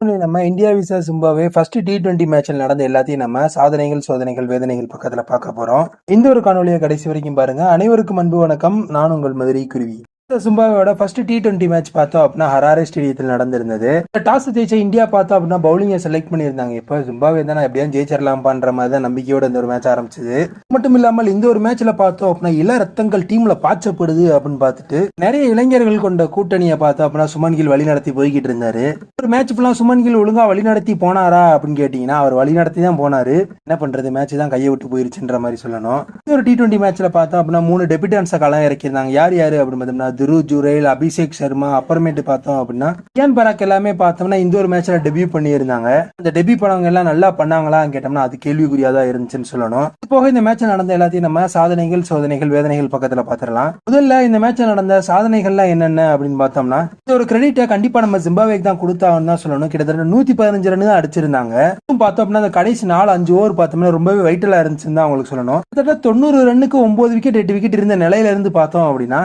நம்ம India visa Zimbabwe first T twenty மேட்ச்ல நடந்த எல்லாத்தையும் நம்ம சாதனைகள் சோதனைகள் வேதனைகள் பக்கத்துல பார்க்க போறோம். இந்த ஒரு காணொலியை கடைசி வரைக்கும் பாருங்க. அனைவருக்கும் அன்பு வணக்கம். நான் உங்கள் மதுரை குருவி. சிம்பாவோட ஃபர்ஸ்ட் டி டுவெண்ட்டி மேட்ச் பார்த்தோம் அப்படின்னா ஹராரே ஸ்டேடியத்தில் நடந்திருந்தது. டாஸ் ஜெயிச்ச இந்தியா பார்த்தோம் அப்படின்னா பவுலிங்கை செலக்ட் பண்ணியிருந்தாங்க. இப்போ சிம்பாவே தான் எப்படியும் ஜெயிச்சிடலாம்பான்ற மாதிரி தான் நம்பிக்கையோட இந்த ஒரு மேட்ச் ஆரம்பிச்சது. மட்டும் இல்லாமல் இந்த ஒரு மேட்ச்ல பார்த்தோம் அப்படின்னா இள ரத்தங்கள் டீம்ல பாய்ச்சப்படுது அப்படின்னு பார்த்துட்டு நிறைய இளைஞர்கள் கொண்ட கூட்டணியை பார்த்தோம் அப்படின்னா சுமன் கில் வழி நடத்தி போய்கிட்டு இருந்தாரு. ஒரு மேட்ச் ஃபுல்லா சுமன் கில் ஒழுங்கா வழி நடத்தி போனாரா அப்படின்னு கேட்டீங்கன்னா அவர் வழி நடத்தி தான் போனாரு. என்ன பண்றது மேட்ச் தான் கையை விட்டு போயிருச்சுன்ற மாதிரி சொல்லணும். இந்த ஒரு டி டுவெண்ட்டி மேட்ச்ல பார்த்தோம் அப்படின்னா மூணு டெபியூட்டன்ஸை களம் இறக்கியிருந்தாங்க. யார் யாரு அப்படின்னு பார்த்தோம்னா துரு ஜுரேல் அபிஷேக் சர்மா அப்புறமேட்டு பார்த்தோம் அப்படின்னா கியான் பராக் எல்லாமே பார்த்தோம்னா இந்த ஒரு மேட்ச்ல டெபியூ பண்ணியிருந்தாங்க. அந்த டெபியூ பண்ணவங்க எல்லாம் நல்லா பண்ணாங்களான்னு கேட்டோம்னா அது கேள்விக்குறியா தான் இருந்துச்சுன்னு சொல்லணும். இது போக இந்த மேட்ச் நடந்த எல்லாத்தையும் நம்ம சாதனைகள் சோதனைகள் வேதனைகள் பக்கத்துல பாத்திரலாம் முதல்ல இந்த மேட்ச் நடந்த சாதனைகள்லாம் என்னென்ன அப்படின்னு பார்த்தோம்னா இந்த ஒரு கிரெடிட்டை கண்டிப்பா நம்ம ஜிம்பாவேக்கு தான் கொடுத்தாங்கன்னு தான் சொல்லணும். கிட்டத்தட்ட நூத்தி பதினஞ்சு ரன் தான் அடிச்சிருந்தாங்க. பார்த்தோம் அப்படின்னா அந்த கடைசி நாலு அஞ்சு ஓவர் பார்த்தோம்னா ரொம்பவே வைட்டலா இருந்துச்சுன்னு தான் அவங்களுக்கு சொல்லணும். கிட்டத்தட்ட தொண்ணூறு ரன்னுக்கு ஒன்பது விக்கெட் எட்டு விக்கெட் இருந்த நிலையில இருந்து பார்த்தோம் அப்படின்னா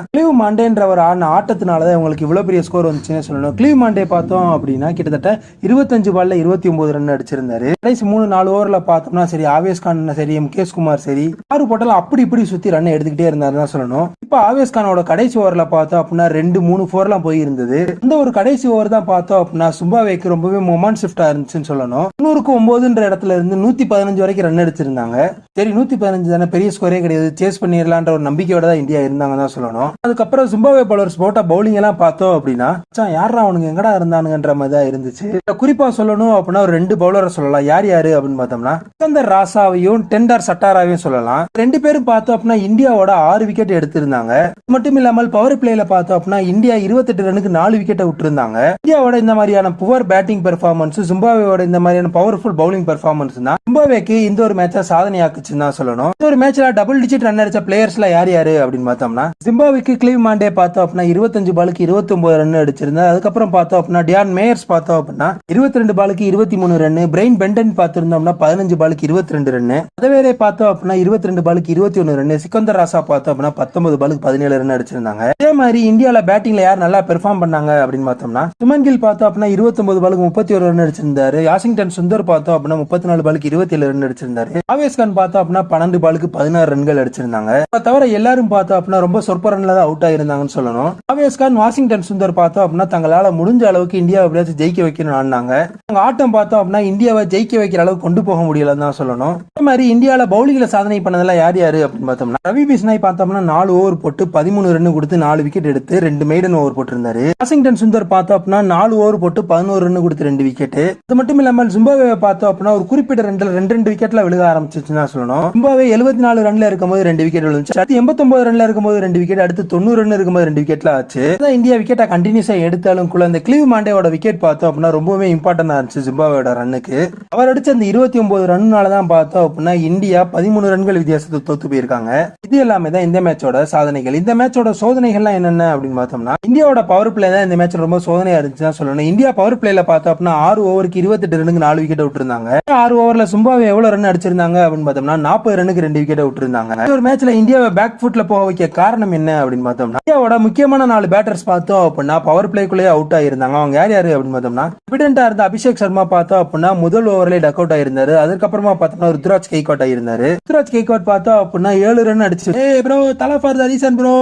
அவர் ஆன ஆடின ஆட்டத்தினாலதான் இவங்களுக்கு இவ்வளவு பெரிய ஸ்கோர் வந்துச்சுன்னு சொல்லணும். கிளீவ் மாண்டே பார்த்தோம் அப்படின்னா கிட்டத்தட்ட இருபத்தஞ்சு பால்ல இருபத்தி ஒன்பது ரன் அடிச்சிருந்தாரு. கடைசி மூணு நாலு ஓவர்ல பார்த்தோம்னா சரி ஆவேஸ் கான் சரி முகேஷ் குமார் சரி ஆறு போட்டாலும் அப்படி இப்படி சுத்தி ரன் எடுத்துக்கிட்டே இருந்தாரு தான் சொல்லணும். இப்ப ஆவேஸ் கானோட கடைசி ஓவர்ல பார்த்தோம் அப்படின்னா ரெண்டு மூணு ஃபோர்லாம் போயிருந்தது. இந்த ஒரு கடைசி ஓவர் தான் பார்த்தோம் அப்படின்னா சும்பாவேக்கு ரொம்பவே மொமெண்ட் ஷிஃப்டா இருந்துச்சுன்னு சொல்லணும். நூறுக்கு ஒன்பதுன்ற இடத்துல இருந்து நூத்தி பதினஞ்சு வரைக்கும் ரன் அடிச்சிருந்தாங்க. சரி நூத்தி பதினஞ்சு தானே பெரிய ஸ்கோரே கிடையாது. சேஸ் பண்ணிடலான்ற ஒரு நம்பிக்கையோட தான் இந்தியா இருந்தாங்க தான் சொல்லணும். அதுக்கப்புறம் சும்பா ஜிம்பாவே பவுலர்ஸ் போட்ட பவுலிங் எல்லாம் பார்த்தோம் அப்படின்னா யாரா அவனுங்க? எங்கடா இருந்தானுங்கன்ற மாதிரி தான் இருந்துச்சு. குறிப்பா சொல்லணும் அப்படின்னா ஒரு ரெண்டு பவுலரை சொல்லலாம். யார் யாரு அப்படின்னு பார்த்தோம்னா சிக்கந்தர் ராசாவையும் டெண்டர் சட்டாராவையும் சொல்லலாம். ரெண்டு பேரும் பார்த்தோம் அப்படின்னா இந்தியாவோட ஆறு விக்கெட் எடுத்திருந்தாங்க. மட்டும் இல்லாமல் பவர் பிளேல பார்த்தோம் அப்படின்னா இந்தியா இருபத்தெட்டு ரனுக்கு நாலு விக்கெட்டை விட்டுருந்தாங்க. இந்தியாவோட இந்த மாதிரியான புவர் பேட்டிங் பெர்ஃபார்மன்ஸ் ஜிம்பாவேவோட இந்த மாதிரியான பவர்ஃபுல் பவுலிங் பெர்ஃபார்மன்ஸ் தான் ஜிம்பாவேக்கு இந்த ஒரு மேட்சை சாதனையாக்குச்சுன்னு தான் சொல்லணும். இந்த ஒரு மேட்ச்ல டபுள் டிஜிட் ரன் அடிச்ச பிளேயர்ஸ்ல யார் யாரு அப்படின்னு பார்த்தோம்னா ஜிம்பாவேக்கு கிளீவ் மாண்டே பார்த்தோம் அப்படின்னா இருபத்தஞ்சு பாலுக்கு இருபத்தி ரன் அடிச்சிருந்தா அதுக்கப்புறம் பார்த்தோம் அப்படின்னா டியான் மேயர்ஸ் பார்த்தோம் அப்படின்னா இருபத்தி ரெண்டு பாலுக்கு இருபத்தி மூணு ரன் பிரெயின் பெண்டன் பார்த்திருந்தோம்னா பதினஞ்சு பாலுக்கு இருபத்தி ரெண்டு ரன் அதவேரே பார்த்தோம் அப்படின்னா இருபத்தி ரெண்டு பாலுக்கு இருபத்தி ஒன்று ரன் சிக்கந்தர் ராசா பார்த்தோம் அப்படின்னா பத்தொன்பது பாலுக்கு பதினேழு ரன் அடிச்சிருந்தாங்க. அதே மாதிரி இந்தியாவில் பேட்டிங்ல யார் நல்லா பெர்ஃபார்ம் பண்ணாங்க அப்படின்னு பார்த்தோம்னா சுமன் கில் பார்த்தோம் அப்படின்னா இருபத்தொன்பது பாலுக்கு முப்பத்தி ஒரு ரன் அடிச்சிருந்தாரு. வாஷிங்டன் சுந்தர் பார்த்தோம் அப்படின்னா முப்பத்தி நாலு பாலுக்கு இருபத்தி ஏழு ரன் அடிச்சிருந்தாரு. ஆவேஸ் கான் பார்த்தோம் அப்படின்னா பன்னெண்டு பாலுக்கு பதினாறு ரன்கள் அடிச்சிருந்தாங்க. தவிர எல்லாரும் பார்த்தோம் அப்படின்னா ரொம்ப சொற்ப ரன்ல தான் அவுட் ஆயிருந்தாங்கன்னு சொல்லணும். ஆவேஸ் கான் வாஷிங்டன் சுந்தர் பார்த்தோம் அப்படின்னா தங்களால முடிஞ்ச அளவுக்கு இந்தியாவை எப்படியாச்சும் ஜெயிக்க வைக்கணும் ஆடினாங்க. அவங்க ஆட்டம் பார்த்தோம் அப்படின்னா இந்தியாவை ஜெயிக்க வைக்கிற அளவுக்கு கொண்டு போக முடியலன்னு தான் சொல்லணும். அதே மாதிரி இந்தியாவில பவுலிங்கில் சாதனை பண்ணதெல்லாம் யார் யாரு அப்படின்னு பார்த்தோம்னா ரவி பிஸ்னாய் பார்த்தோம்னா நாலு ஓவர் போட்டு பதிமூணு ரன் கொடுத்து நாலு விக்கெட் எடுத்து ரெண்டு மெய்டன் ஓவர் போட்டிருந்தாரு. வாஷிங்டன் சுந்தர் பார்த்தோம் அப்படின்னா நாலு ஓவர் போட்டு பதினோரு ரன் கொடுத்து ரெண்டு விக்கெட் அது மட்டும் இல்லாமல் ஜிம்பாவே பார்த்தோம் அப்படின்னா ஒரு குறிப்பிட்ட ரெண்டு ரெண்டு ரெண்டு விக்கெட்ல விழுக ஆரம்பிச்சிச்சுன்னு தான் சொல்லணும். ஜிம்பாவே எழுபத்தி நாலு ரன்ல இருக்கும்போது ரெண்டு விக்கெட் விழுந்துச்சு. அடுத்து எண்பத்தொன்பது ரன்ல இருக்கும்போது ரெண்டு விக்கெட் அடுத்து தொண்ணூறு ரன் இருக்கும்போது ரெண்டு விக்கெட்ல ஆச்சு. இந்தியா விக்கெட்டை கண்டினியூஸா எடுத்தாலும் கூட அந்த கிளிவ் மாண்டேவோட விக்கெட் பார்த்தோம் அப்படின்னா ரொம்பவே இம்பார்ட்டன்டா இருந்துச்சு ஜிம்பாவோட ரன்னுக்கு. அவர் அடிச்ச அந்த இருபத்தி ஒன்பது ரன்னால தான் பார்த்தோம் அப்படின்னா இந்தியா பதிமூணு ரன்கள் வித்தியாசத்தை தோத்து போயிருக்காங்க. இது எல்லாமே தான் இந்த மேட்சோட சாதனைகள். இந்த மேட்சோட சோதனைகள்லாம் என்னென்ன அப்படின்னு பார்த்தோம்னா இந்தியாவோட பவர் பிளே தான் இந்த மேட்ச் ரொம்ப சோதனையா இருந்துச்சு தான் சொல்லணும். இந்தியா பவர் பிளேல பார்த்தோம் அப்படின்னா ஆறு ஓவருக்கு இருபத்தெட்டு ரன்னுக்கு நாலு விக்கெட் விட்டுருந்தாங்க. ஆறு ஓவர்ல சும்பாவை எவ்வளவு ரன் அடிச்சிருந்தாங்க அப்படின்னு பார்த்தோம்னா நாற்பது ரன்னுக்கு ரெண்டு விக்கெட் விட்டுருந்தாங்க. ஒரு மேட்ச்ல இந்தியாவை பேக் ஃபுட்ல போக வைக்க காரணம் என்ன அப்படின்னு பார்த்தோம்னா இந்தியாவோட முக்கியமான நாலு பேட்டர்ஸ் பார்த்தோம் அப்படின்னா பவர் பிளேக்குள்ளேயே அவுட் ஆயிருந்தாங்க. அவங்க யார் யாரு அப்படின்னு பார்த்தோம்னா எவிடென்டா இருந்த அபிஷேக் சர்மா பார்த்தோம் அப்படின்னா முதல் ஓவர்லேயே டக் அவுட் ஆயிருந்தாரு. அதுக்கப்புறமா பார்த்தோம்னா ருத்ராஜ் கெய்கோட் ஆயிருந்தாரு. ருத்ராஜ் கைகோட் பார்த்தோம் அப்படின்னா ஏழு ரன் அடிச்சு ஏ ப்ரோ தலா ஃபார் த ரீசன் ப்ரோ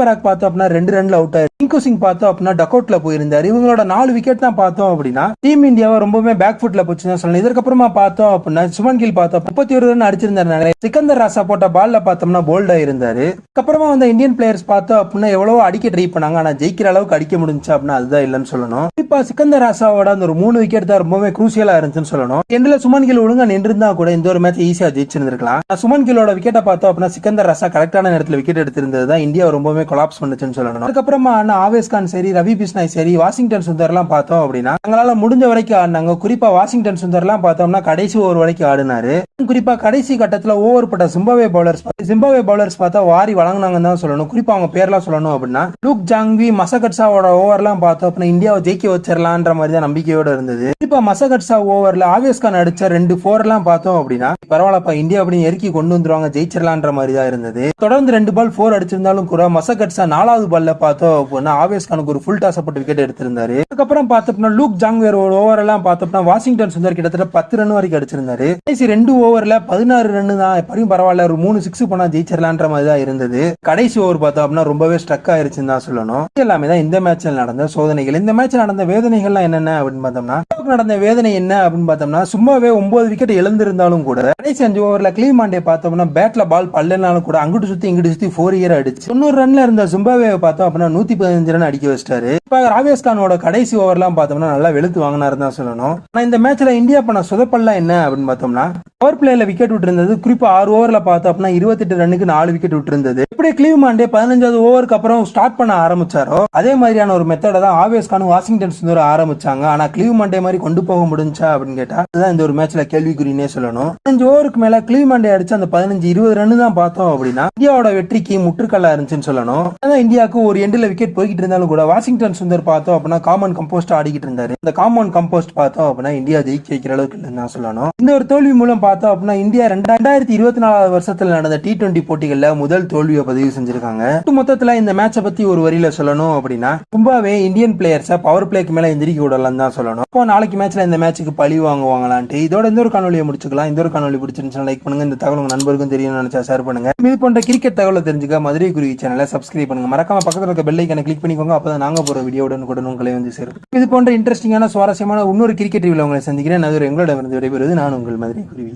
பராக் பார்த்தோம் அப்படின்னா ரெண்டு ரன்ல அவுட் ஆயிரு டிங்கு சிங் பார்த்தோம் அப்படின்னா டக் அவுட்ல போயிருந்தாரு. இவங்களோட நாலு விக்கெட் தான் பார்த்தோம் அப்படின்னா டீம் இந்தியாவை ரொம்பவே பேக் ஃபுட்ல போச்சு தான் சொல்லணும் இதற்கப்புறமா பார்த்தோம் அப்படின்னா சுமன் கில் பார்த்தோம். முப்பத்தி ஒரு ரன் அடிச்சிருந்தாரு சிக்கந்தர் ராசா போட்ட பால்ல பார்த்தோம்னா போல்டா இருந்தாரு. அதுக்கப்புறமா வந்த இந்தியன் பிளேயர்ஸ் பார்த்தோம் அப்படின்னா எவ்வளவோ அடிக்க ட்ரை பண்ணாங்க. ஆனா ஜெயிக்கிற அளவுக்கு அடிக்க முடிஞ்சு அப்படின்னா அதுதான் இல்லைன்னு சொல்லணும். இப்ப சிக்கந்தர் ராசாவோட அந்த ஒரு மூணு விக்கெட் தான் ரொம்பவே குரூசியலா இருந்துச்சுன்னு சொல்லணும். எண்ணில் சுமன் கில் ஒழுங்கா நின்றிருந்தா கூட இந்த ஒரு மேட்ச் ஈஸியா ஜெயிச்சிருந்திருக்கலாம். சுமன் கிலோட விக்கெட்டை பார்த்தோம் அப்படின்னா சிக்கந்தர் ராசா கரெக்டான நேரத்தில் விக்கெட் எடுத்திருந்தது தான் இந்தியா ரொம்பவே கொலாப்ஸ் பண்ணுச்சுன்னு சொல்லணும். அதுக்கப்புறமா ஆனா ஆவேஸ் கான் சரி ரவி பிஸ்னாய் சரி வாஷிங்டன் சுந்தர்லாம் பார்த்தோம் அப்படின்னா அவங்களால முடிஞ்ச வரைக்கும் ஆடினாங்க. குறிப்பாக வாஷிங்டன் சுந்தர்லாம் பார்த்தோம்னா கடைசி ஓவர் வரைக்கும் ஆடினாரு. குறிப்பாக கடைசி கட்டத்தில் ஓவர் பட்ட சிம்பாவே பவுலர்ஸ் சிம்பாவே பவுலர்ஸ் பார்த்தா வாரி வழங்கினாங்கன்னு தான் சொல்லணும். குறிப்பாக அவங்க பேர்லாம் சொல்லணும் அப்படின்னா லூக் ஜாங்வி மசகட்ஸாவோட ஓவர்லாம் பார்த்தோம் அப்படின்னா இந்தியாவை ஜெயிக்க வச்சிடலான்ற மாதிரி தான் நம்பிக்கையோடு இருந்தது. குறிப்பா மசகட்ஸா ஓவரில் ஆவேஸ் கான் அடித்த ரெண்டு ஃபோர்லாம் பார்த்தோம் அப்படின்னா பரவாயில்லப்பா இந்தியா அப்படி இறக்கி கொண்டு வந்துருவாங்க. ஜெயிச்சிடலான்ற மாதிரி தான் இருந்தது. தொடர்ந்து ரெண்டு பால் ஃபோர் அடிச்சிருந்தாலும் கூட மசகட்ஸா நாலாவது பால்ல பார்த்தோம் அப்படின்னா ஆவேஸ் கானுக்கு ஒரு ஃபுல் டாஸ் போட்டு விக்கெட் எடுத்திருந்தாரு. அதுக்கப்புறம் பார்த்தோம்னா லூக் ஜாங்வேர் ஒரு ஓவர் எல்லாம் பார்த்தோம்னா வாஷிங்டன் சுந்தர் கிட்டத்தட்ட பத்து ரன் வரைக்கும் அடிச்சிருந்தாரு. கடைசி ரெண்டு ஓவர்ல பதினாறு ரன் தான் எப்படியும் பரவாயில்ல ஒரு மூணு சிக்ஸ் போனா ஜெயிச்சிடலான்ற மாதிரி தான் இருந்தது. கடைசி ஓவர் பார்த்தோம் அப்படின்னா ரொம்பவே ஸ்ட்ரக் ஆயிருச்சுன்னு தான் சொல்லணும். இது எல்லாமே தான் இந்த மேட்ச்ல நடந்த சோதனைகள். இந்த மேட்ச்ல நடந்த வேதனைகள்லாம் என்னென்ன அப்படின்னு பார்த்தோம்னா நடந்த வேதனை என்ன அப்படின்னு பார்த்தோம்னா சும்மாவே ஒன்பது விக்கெட் இழந்திருந்தாலும் கூட கடைசி அஞ்சு ஓவர்ல கிளீன் மாண்டே பார்த்தோம்னா பேட்ல பால் பல்லனாலும் கூட அங்கிட்டு சுத்தி இங்கிட்டு சுத்தி ஃபோர் இயர் அடிச்சு தொண்ணூறு ரன்ல இருந்த சும்பாவே பார்த்தோம் அப்படின்னா நூத்தி பதினஞ்சு ரன் அடிக்க வச்சிட்டாரு. இப்ப ராவேஸ் கானோட கடைசி ஓவர்லாம் பார்த்தோம்னா நல்லா வெளுத்து வாங்கினாரு தான் சொல்லணும். ஆனா இந்த மேட்ச்ல இந்தியா பண்ண சொதப்பல்லாம் என்ன அப்படின்னு பார்த்தோம்னா பவர் பிளேல விக்கெட் விட்டுருந்தது. குறிப்பா ஆறு ஓவர்ல பார்த்தோம் அப்படின்னா இருபத்தெட்டு ரன்னுக்கு நாலு விக்கெட் விட்டுருந்தது. இப்படி கிளீவ் மாண்டே பதினஞ்சாவது ஓவருக்கு அப்புறம் ஸ்டார்ட் பண்ண ஆரம்பிச்சாரோ அதே மாதிரியான ஒரு மெத்தடை தான் ஆவேஸ் வாஷிங்டன் சுந்தர் ஆரம்பிச்சாங்க. ஆனா கிளீவ் மாண்டே மாதிரி கொண்டு போக முடிஞ்சா அப்படின்னு கேட்டா அதுதான் இந்த ஒரு மேட்ச்ல கேள்விக்குறினே சொல்லணும். பதினஞ்சு ஓவருக்கு மேல கிளீவ் மாண்டே அடிச்சு அந்த பதினஞ்சு இருபது ரன் தான் பார்த்தோம் அப்படின்னா இந்தியாவோட வெற்றிக்கு முற்றுக்கல்லா இருந்துச்சுன்னு சொல்லணும். அதான் இந்தியாவுக்கு ஒரு எண்டில் விக்கெட் போய்கிட்டு இருந்தாலும் கூட வாஷிங்டன் சுந்தர் பார்த்தோம் அப்படின்னா காமன் கம்போஸ்ட் ஆடிக்கிட்டு இருந்தாரு. இந்த காமன் கம்போஸ்ட் பார்த்தோம் அப்படின்னா இந்தியா ஜெயிக்க வைக்கிற அளவுக்கு இல்லைன்னு தான் சொல்லணும். இந்த ஒரு தோல்வி மூலம் பார்த்தோம் அப்படின்னா இந்தியா ரெண்டாயிரத்தி இருபத்தி நாலாவது வருஷத்துல நடந்த டி டுவெண்டி போட்டிகள்ல முதல் தோல்வியை பதிவு செஞ்சிருக்காங்க. மொத்தத்தில் மொத்தத்துல இந்த மேட்சை பத்தி ஒரு வரியில சொல்லணும் அப்படின்னா ரொம்பவே இந்தியன் பிளேயர்ஸை பவர் பிளேக்கு மேல எந்திரிக்க விடலாம் தான் சொல்லணும். இப்போ நாளைக்கு மேட்ச்ல இந்த மேட்சுக்கு பழி வாங்குவாங்களான்ட்டு இதோட இந்த ஒரு காணொலியை முடிச்சுக்கலாம். இந்த ஒரு காணொலி பிடிச்சிருந்துச்சுன்னா லைக் பண்ணுங்க. இந்த தகவல் உங்க நண்பருக்கும் தெரியும் நினைச்சா ஷேர் பண்ணுங்க. இது போன்ற கிரிக்கெட் தகவலை தெரிஞ்சுக்க மதுரை குருவி சேனலை சப்ஸ்கிரைப் பண்ணுங்க. மறக்காம பக்கத்துல இருக்க பெல் ஐக்கனை கிளிக் பண்ணிக்கோங்க. அப்பதான் நாங்க போற வீடியோ கூட உங்களை வந்து சேரும். இது போன்ற இன்ட்ரெஸ்டிங்கான சுவாரஸ்யமான இன்னொரு கிரிக்கெட் ரிவியில் உங்களை சந்திக்கிறேன். அது ஒரு எங்களிடமிருந்து விடைபெறுவது நான் உங்கள் மதுரை குருவி.